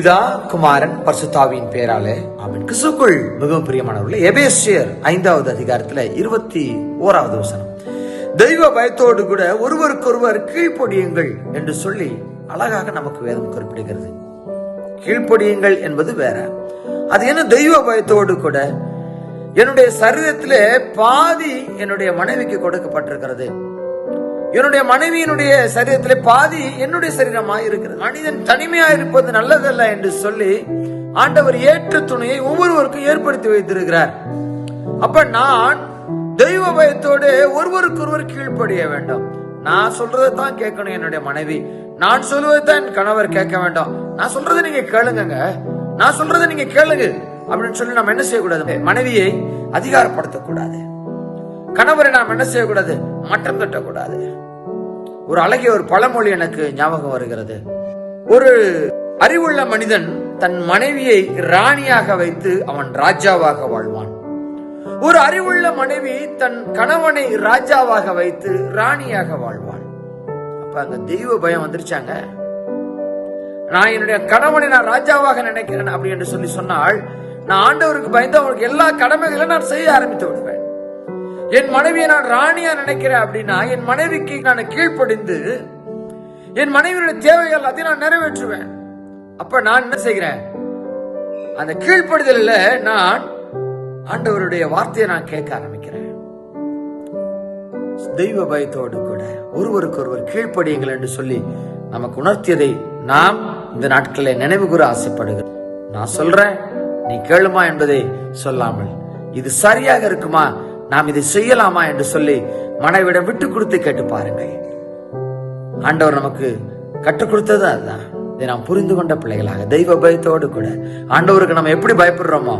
பிதா குமாரன் பர்சுத்தாவின் பேராலே அவன் கிறிஸ்துக்குள் மிகவும் பிரியமானவர்கள் எபேசியர் ஐந்தாவது அதிகாரத்துல இருபத்தி ஓராவது வசனம். தெய்வ பயத்தோடு கூட ஒருவருக்கொருவர் கீழ்ப்பொடியுங்கள் என்று சொல்லி அழகாக நமக்கு வேதம் குறிப்பிடுகிறது. கீழ்ப்படியுங்கள் என்பது வேற. அது என்ன தெய்வ பயத்தோடு கூட? என்னுடைய சரீரத்திலே பாதி என்னுடைய மனைவிக்கு கொடுக்கப்பட்டிருக்கிறது. என்னுடைய மனைவியினுடைய சரீரத்திலே பாதி என்னுடைய சரீரமாக இருக்கிறது. மனிதன் தனிமையா இருப்பது நல்லதல்ல என்று சொல்லி ஆண்டவர் ஏற்ற துணையை ஒவ்வொருவருக்கும் ஏற்படுத்தி வைத்திருக்கிறார். அப்ப நான் தெய்வ பயத்தோடு ஒருவருக்கொருவர் கீழ்ப்படிய வேண்டும். நான் சொல்றதை தான் கேட்கணும் என்னுடைய மனைவி. நான் சொல்வதை தான் என் கணவர் கேட்க வேண்டாம். நான் சொல்றதை நீங்க கேளுங்க நான் சொல்றதை நீங்க கேளுங்க அப்படின்னு சொல்லி நம்ம என்ன செய்யக்கூடாது? மனைவியை அதிகாரப்படுத்தக்கூடாது. கணவரை நாம் என்ன செய்யக்கூடாது? மட்டம் தட்டக்கூடாது ஒரு அழகிய ஒரு பழமொழி எனக்கு ஞாபகம் வருகிறது. ஒரு அறிவுள்ள மனிதன் தன் மனைவியை ராணியாக வைத்து அவன் ராஜாவாக வாழ்வான். ஒரு அறிவுள்ள மனைவி தன் கணவனை ராஜாவாக வைத்து ராணியாக வாழ்வாள் அப்ப அங்க தெய்வ பயம் வந்துருச்சாங்க? நான் என்னுடைய கணவனை நான் ராஜாவாக நினைக்கிறேன் அப்படி என்று சொல்லி சொன்னால் நான் ஆண்டவருக்கு பயந்து அவனுக்கு எல்லா கடமைகளையும் நான் செய்ய ஆரம்பித்து விடுவேன். என் மனைவியை நான் ராணியா நினைக்கிறேன் அப்படின்னா என் மனைவிக்கு நான் கீழ்ப்படிந்து என் மனைவியுடைய தேவைகள் எல்லாத்தையும் நான் நிறைவேற்றுவேன். அப்ப நான் என்ன செய்கிறேன்? அந்த கீழ்ப்படுதல நான் ஆண்டவருடைய வார்த்தையை நான் கேட்க ஆரம்பிக்கிறேன். தெய்வ பயத்தோடு கூட ஒருவருக்கு ஒருவர் கீழ்ப்படியுங்கள் என்று சொல்லி நமக்கு உணர்த்தியதை நாம் இந்த நாட்களில் நினைவு கூற ஆசைப்படுகிறோம். நான் சொல்றேன் நீ கேளுமா என்பதை சொல்லாமல். இது சரியாக இருக்குமா? நாம் இதை செய்யலாமா என்று சொல்லி மனைவிடம் விட்டு கொடுத்து கேட்டு பாருங்கள். ஆண்டவர் நமக்கு கற்றுக் கொடுத்தது அதுதான். இதை நாம் புரிந்து கொண்ட பிள்ளைகளாக தெய்வ பயத்தோடு கூட ஆண்டவருக்கு நம்ம எப்படி பயப்படுறோமோ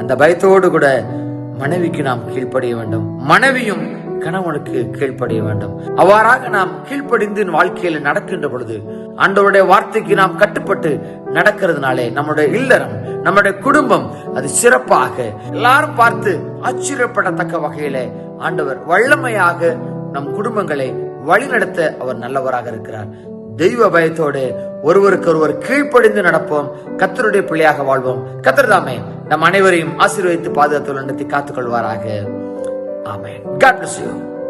அந்த பயத்தோடு கூட மனைவிக்கு நாம் கீழ்ப்படிய வேண்டும். மனைவியும் கணவனுக்கு கீழ்ப்படிய வேண்டும். அவ்வாறாக நாம் கீழ்ப்படிந்து வாழ்க்கையில் நடக்கின்ற பொழுது ஆண்டவருடைய வார்த்தைக்கு நாம் கட்டுப்பட்டு நடக்கிறதுனாலே நம்முடைய இல்லறம் நம்முடைய குடும்பம் அது சிறப்பாக எல்லாரும் பார்த்து ஆச்சரியப்படத்தக்க வகையில ஆண்டவர் வல்லமையாக நம் குடும்பங்களை வழிநடத்த அவர் நல்லவராக இருக்கிறார். தெய்வ பயத்தோடு ஒருவருக்கு ஒருவர் கீழ்ப்படிந்து நடப்போம். கத்தருடைய பிள்ளையாக வாழ்வோம். கத்தர் தாமே நம் அனைவரையும் ஆசீர்வதித்து பாதுகாத்து நடத்தி காத்துக் கொள்வாராக ஆமென். God.